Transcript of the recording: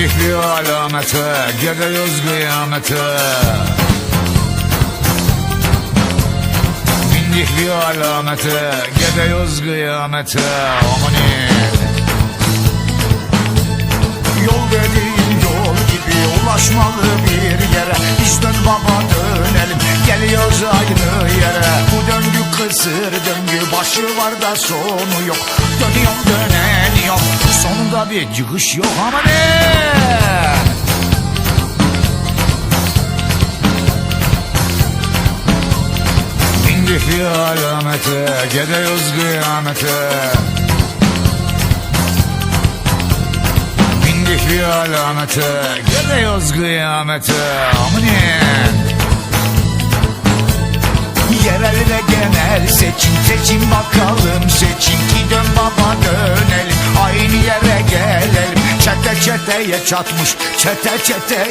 bir alamete Gidiyoruz kıyamete. Bindik bir alamete Gidiyoruz kıyamete. Amanin Yol dediğin yol gibi ulaşmalı bir yere. Biz dön baba dönelim geliyoruz aynı yere. Bu döngü kısır döngü başı var da sonu yok. Dönüyorum dönen yok. Sonunda bir çıkış yok ama ne? Bir alamete Gidiyoruz kıyamete. Bindik bir alamete Gidiyoruz kıyamete. Amanin Yerel ve genel seçim seçim bakalım. Seçim ki dön baba dönelim. Aynı yere gelelim. Çete çeteye çatmış çete çete